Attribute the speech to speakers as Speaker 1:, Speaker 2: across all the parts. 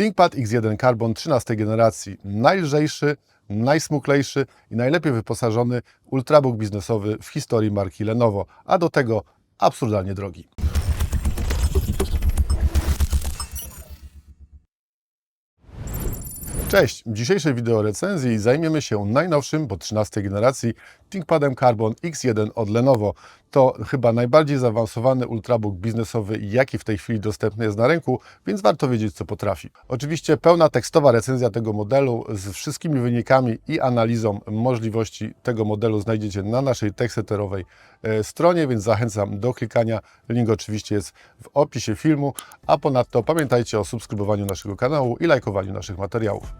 Speaker 1: ThinkPad X1 Carbon 13 generacji. Najlżejszy, najsmuklejszy i najlepiej wyposażony ultrabook biznesowy w historii marki Lenovo, a do tego absurdalnie drogi. Cześć! W dzisiejszej wideo recenzji zajmiemy się najnowszym, bo 13 generacji ThinkPadem Carbon X1 od Lenovo. To chyba najbardziej zaawansowany ultrabook biznesowy, jaki w tej chwili dostępny jest na rynku, więc warto wiedzieć, co potrafi. Oczywiście pełna tekstowa recenzja tego modelu z wszystkimi wynikami i analizą możliwości tego modelu znajdziecie na naszej teksteterowej e, stronie, więc zachęcam do klikania. Link oczywiście jest w opisie filmu, a ponadto pamiętajcie o subskrybowaniu naszego kanału i lajkowaniu naszych materiałów.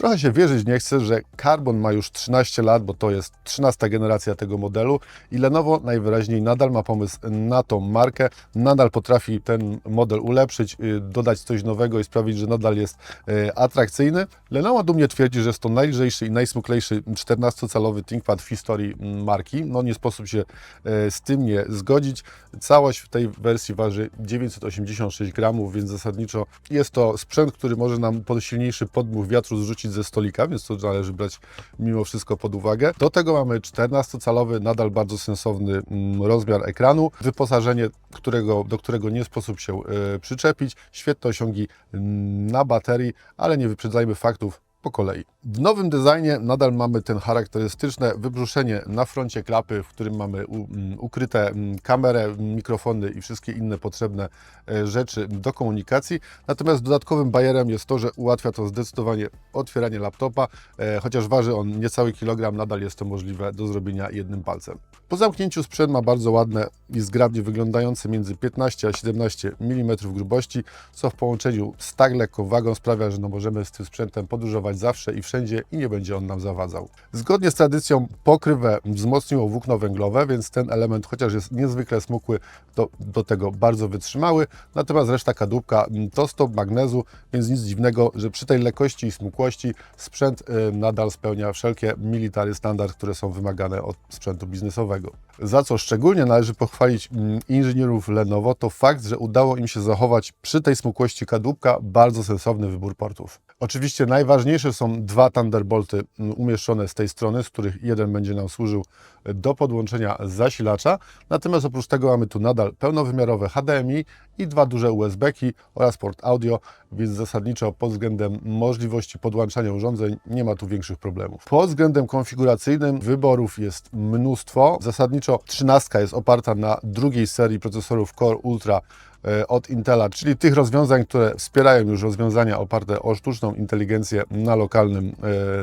Speaker 1: Trochę się wierzyć nie chcę, że Carbon ma już 13 lat, bo to jest 13 generacja tego modelu i Lenovo najwyraźniej nadal ma pomysł na tą markę, nadal potrafi ten model ulepszyć, y, dodać coś nowego i sprawić, że nadal jest y, atrakcyjny. Lenovo dumnie twierdzi, że jest to najlżejszy i najsmuklejszy 14-calowy ThinkPad w historii mm, marki. No nie sposób się y, z tym nie zgodzić. Całość w tej wersji waży 986 gramów, więc zasadniczo jest to sprzęt, który może nam pod silniejszy podmuch wiatru zrzucić ze stolika, więc to należy brać mimo wszystko pod uwagę. Do tego mamy 14-calowy, nadal bardzo sensowny mm, rozmiar ekranu, wyposażenie, którego, do którego nie sposób się e, przyczepić, świetne osiągi mm, na baterii, ale nie wyprzedzajmy faktów, po kolei. W nowym designie nadal mamy ten charakterystyczne wybrzuszenie na froncie klapy, w którym mamy u, m, ukryte m, kamerę, mikrofony i wszystkie inne potrzebne e, rzeczy do komunikacji. Natomiast dodatkowym bajerem jest to, że ułatwia to zdecydowanie otwieranie laptopa. E, chociaż waży on niecały kilogram, nadal jest to możliwe do zrobienia jednym palcem. Po zamknięciu sprzęt ma bardzo ładne i zgrabnie wyglądające między 15 a 17 mm grubości, co w połączeniu z tak lekką wagą sprawia, że no możemy z tym sprzętem podróżować zawsze i wszędzie i nie będzie on nam zawadzał. Zgodnie z tradycją pokrywę wzmocniło włókno węglowe, więc ten element, chociaż jest niezwykle smukły, to do tego bardzo wytrzymały. Natomiast reszta kadłubka to stop magnezu, więc nic dziwnego, że przy tej lekkości i smukłości sprzęt y, nadal spełnia wszelkie military standard, które są wymagane od sprzętu biznesowego. Za co szczególnie należy pochwalić mm, inżynierów Lenovo, to fakt, że udało im się zachować przy tej smukłości kadłubka bardzo sensowny wybór portów. Oczywiście najważniejsze są dwa Thunderbolty mm, umieszczone z tej strony, z których jeden będzie nam służył do podłączenia zasilacza. Natomiast oprócz tego mamy tu nadal pełnowymiarowe HDMI i dwa duże USB-ki oraz port audio, więc zasadniczo pod względem możliwości podłączania urządzeń nie ma tu większych problemów. Pod względem konfiguracyjnym wyborów jest mnóstwo. Zasadniczo 13 jest oparta na drugiej serii procesorów Core Ultra e, od Intela, czyli tych rozwiązań, które wspierają już rozwiązania oparte o sztuczną inteligencję na lokalnym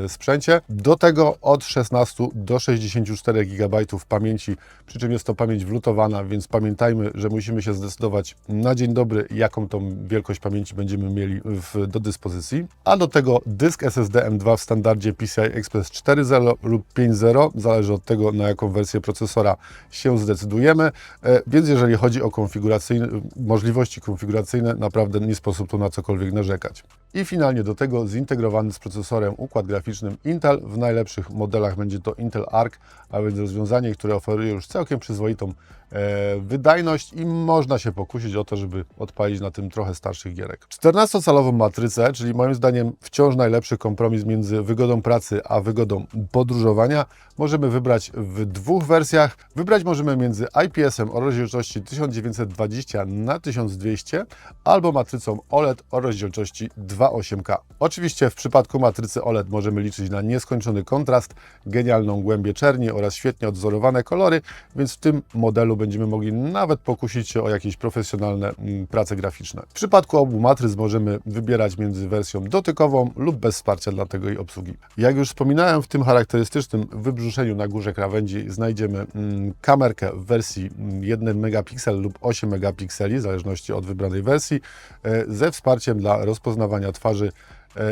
Speaker 1: e, sprzęcie. Do tego od 16 do 64 GB pamięci, przy czym jest to pamięć wlutowana, więc pamiętajmy, że musimy się zdecydować na dzień dobry, jaką tą wielkość pamięci będziemy mieli w, do dyspozycji. A do tego dysk SSD M2 w standardzie PCI Express 4.0 lub 5.0, zależy od tego, na jaką wersję procesora się zdecydujemy. E, Więc jeżeli chodzi o konfiguracyjne, możliwości konfiguracyjne, naprawdę nie sposób tu na cokolwiek narzekać. I finalnie do tego zintegrowany z procesorem układ graficznym Intel. W najlepszych modelach będzie to Intel Arc, a więc rozwiązanie, które oferuje już całkiem przyzwoitą e, wydajność i można się pokusić o to, żeby odpalić na tym trochę starszych gierek. 14-calową matrycę, czyli moim zdaniem wciąż najlepszy kompromis między wygodą pracy a wygodą podróżowania, możemy wybrać w dwóch wersjach. Wybrać możemy między IPS-em o rozdzielczości 1920 na 1200 albo matrycą OLED o rozdzielczości 2.8K. Oczywiście w przypadku matrycy OLED możemy liczyć na nieskończony kontrast, genialną głębię czerni oraz świetnie odzorowane kolory, więc w tym modelu będziemy mogli nawet pokusić się o jakieś profesjonalne mm, prace graficzne. W przypadku obu matryc możemy wybierać między wersją dotykową lub bez wsparcia dla tego jej obsługi. Jak już wspominałem, w tym charakterystycznym wybrzuszeniu na górze krawędzi znajdziemy mm, kamerkę w wersji mm, 1 megapiksel lub 8 megapikseli, w zależności od wybranej wersji, e, ze wsparciem dla rozpoznawania twarzy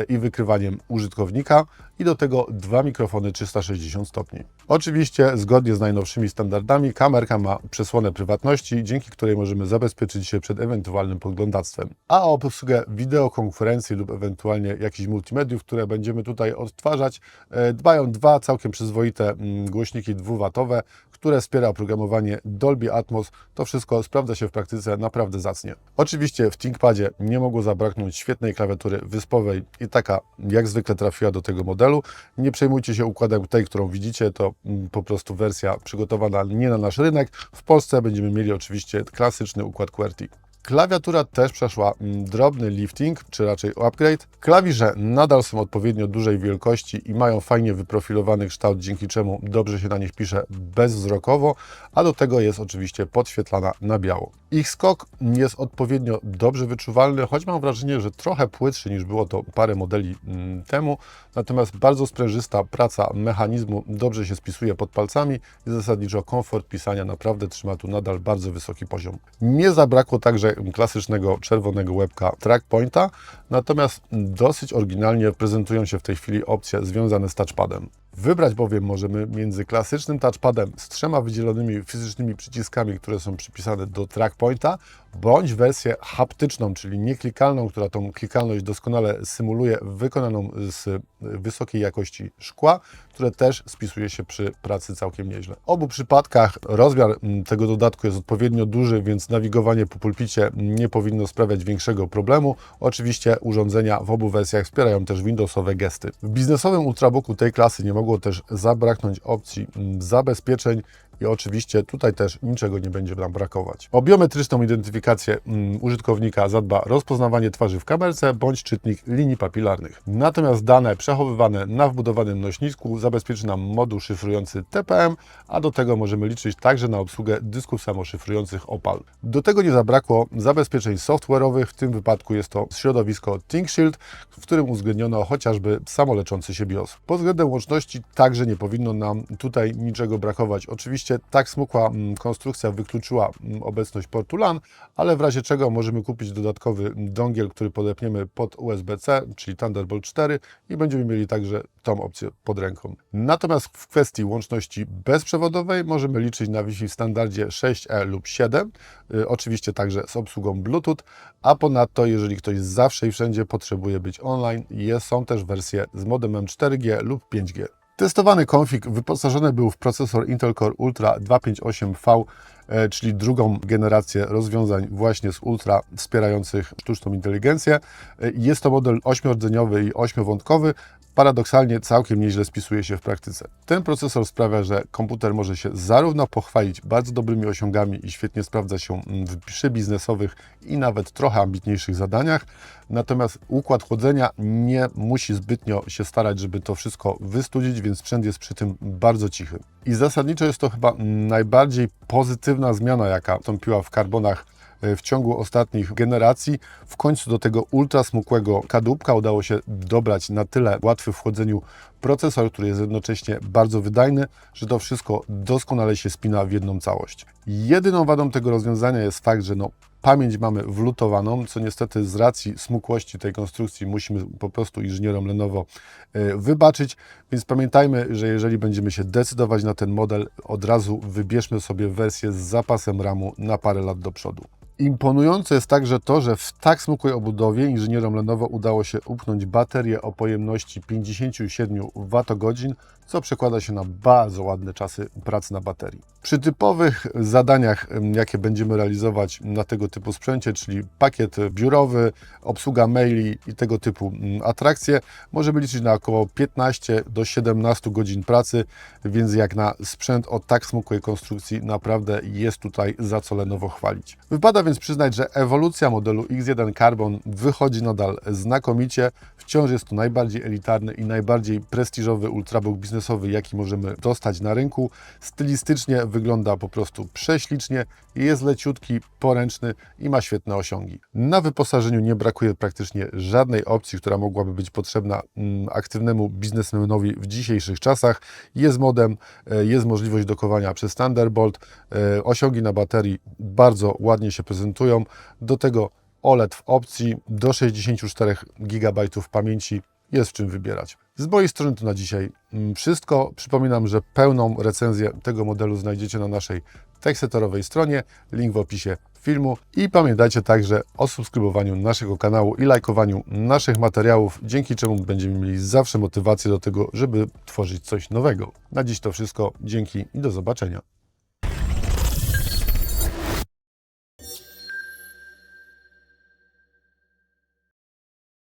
Speaker 1: i wykrywaniem użytkownika i do tego dwa mikrofony 360 stopni. Oczywiście zgodnie z najnowszymi standardami kamerka ma przesłonę prywatności, dzięki której możemy zabezpieczyć się przed ewentualnym podglądactwem. A o obsługę wideokonferencji lub ewentualnie jakichś multimediów, które będziemy tutaj odtwarzać, e, dbają dwa całkiem przyzwoite mm, głośniki dwuwatowe, które wspiera oprogramowanie Dolby Atmos. To wszystko sprawdza się w praktyce naprawdę zacnie. Oczywiście w ThinkPadzie nie mogło zabraknąć świetnej klawiatury wyspowej i taka jak zwykle trafiła do tego modelu. Nie przejmujcie się układem tej, którą widzicie, to mm, po prostu wersja przygotowana nie na nasz rynek. W Polsce będziemy mieli oczywiście klasyczny układ QWERTY. Klawiatura też przeszła mm, drobny lifting, czy raczej upgrade. Klawisze nadal są odpowiednio dużej wielkości i mają fajnie wyprofilowany kształt, dzięki czemu dobrze się na nich pisze bezwzrokowo, a do tego jest oczywiście podświetlana na biało. Ich skok jest odpowiednio dobrze wyczuwalny, choć mam wrażenie, że trochę płytszy niż było to parę modeli mm, temu, natomiast bardzo sprężysta praca mechanizmu dobrze się spisuje pod palcami i zasadniczo komfort pisania naprawdę trzyma tu nadal bardzo wysoki poziom. Nie zabrakło także klasycznego czerwonego łebka trackpointa, natomiast dosyć oryginalnie prezentują się w tej chwili opcje związane z touchpadem. Wybrać bowiem możemy między klasycznym touchpadem z trzema wydzielonymi fizycznymi przyciskami, które są przypisane do trackpointa, bądź wersję haptyczną, czyli nieklikalną, która tą klikalność doskonale symuluje, wykonaną z wysokiej jakości szkła, które też spisuje się przy pracy całkiem nieźle. W obu przypadkach rozmiar mm, tego dodatku jest odpowiednio duży, więc nawigowanie po pulpicie nie powinno sprawiać większego problemu. Oczywiście urządzenia w obu wersjach wspierają też Windowsowe gesty. W biznesowym ultrabooku tej klasy nie mogło też zabraknąć opcji mm, zabezpieczeń i oczywiście tutaj też niczego nie będzie nam brakować. O biometryczną identyfikację mm, użytkownika zadba rozpoznawanie twarzy w kamerce bądź czytnik linii papilarnych. Natomiast dane przechowywane na wbudowanym nośniku zabezpieczy nam moduł szyfrujący TPM, a do tego możemy liczyć także na obsługę dysków samoszyfrujących Opal. Do tego nie zabrakło zabezpieczeń software'owych, w tym wypadku jest to środowisko ThinkShield, w którym uwzględniono chociażby samoleczący się BIOS. Pod względem łączności także nie powinno nam tutaj niczego brakować. Oczywiście tak smukła mm, konstrukcja wykluczyła mm, obecność portu LAN, ale w razie czego możemy kupić dodatkowy dongiel, który podepniemy pod USB-C, czyli Thunderbolt 4 i będziemy mieli także tą opcję pod ręką. Natomiast w kwestii łączności bezprzewodowej możemy liczyć na Wi-Fi w standardzie 6E lub 7, y, oczywiście także z obsługą Bluetooth, a ponadto jeżeli ktoś zawsze i wszędzie potrzebuje być online, są też wersje z modemem 4G lub 5G. Testowany konfig wyposażony był w procesor Intel Core Ultra 258V, e, czyli drugą generację rozwiązań właśnie z Ultra wspierających sztuczną inteligencję. E, Jest to model 8-rdzeniowy i 8-wątkowy. Paradoksalnie całkiem nieźle spisuje się w praktyce. Ten procesor sprawia, że komputer może się zarówno pochwalić bardzo dobrymi osiągami i świetnie sprawdza się w przy biznesowych i nawet trochę ambitniejszych zadaniach, natomiast układ chłodzenia nie musi zbytnio się starać, żeby to wszystko wystudzić, więc sprzęt jest przy tym bardzo cichy. I zasadniczo jest to chyba najbardziej pozytywna zmiana, jaka wstąpiła w karbonach w ciągu ostatnich generacji. W końcu do tego ultra smukłego kadłubka udało się dobrać na tyle łatwy w chłodzeniu procesor, który jest jednocześnie bardzo wydajny, że to wszystko doskonale się spina w jedną całość. Jedyną wadą tego rozwiązania jest fakt, że no, pamięć mamy wlutowaną, co niestety z racji smukłości tej konstrukcji musimy po prostu inżynierom Lenovo e, wybaczyć, więc pamiętajmy, że jeżeli będziemy się decydować na ten model, od razu wybierzmy sobie wersję z zapasem RAMu na parę lat do przodu. Imponujące jest także to, że w tak smukłej obudowie inżynierom Lenovo udało się upchnąć baterię o pojemności 57 Wh, co przekłada się na bardzo ładne czasy pracy na baterii. Przy typowych zadaniach, em, jakie będziemy realizować na tego typu sprzęcie, czyli pakiet biurowy, obsługa maili i tego typu mm, atrakcje, możemy liczyć na około 15 do 17 godzin pracy, więc jak na sprzęt o tak smukłej konstrukcji naprawdę jest tutaj za co Lenovo chwalić. Wypada więc przyznać, że ewolucja modelu X1 Carbon wychodzi nadal znakomicie. Wciąż jest to najbardziej elitarny i najbardziej prestiżowy ultrabook biznesowy, jaki możemy dostać na rynku. Stylistycznie wygląda po prostu prześlicznie, jest leciutki, poręczny i ma świetne osiągi. Na wyposażeniu nie brakuje praktycznie żadnej opcji, która mogłaby być potrzebna mm, aktywnemu biznesmenowi w dzisiejszych czasach. Jest modem, e, jest możliwość dokowania przez Thunderbolt, e, osiągi na baterii bardzo ładnie się prezentują. Do tego OLED w opcji do 64 GB pamięci. Jest w czym wybierać. Z mojej strony to na dzisiaj mm, wszystko. Przypominam, że pełną recenzję tego modelu znajdziecie na naszej teksetorowej stronie. Link w opisie filmu. I pamiętajcie także o subskrybowaniu naszego kanału i lajkowaniu naszych materiałów, dzięki czemu będziemy mieli zawsze motywację do tego, żeby tworzyć coś nowego. Na dziś to wszystko. Dzięki i do zobaczenia.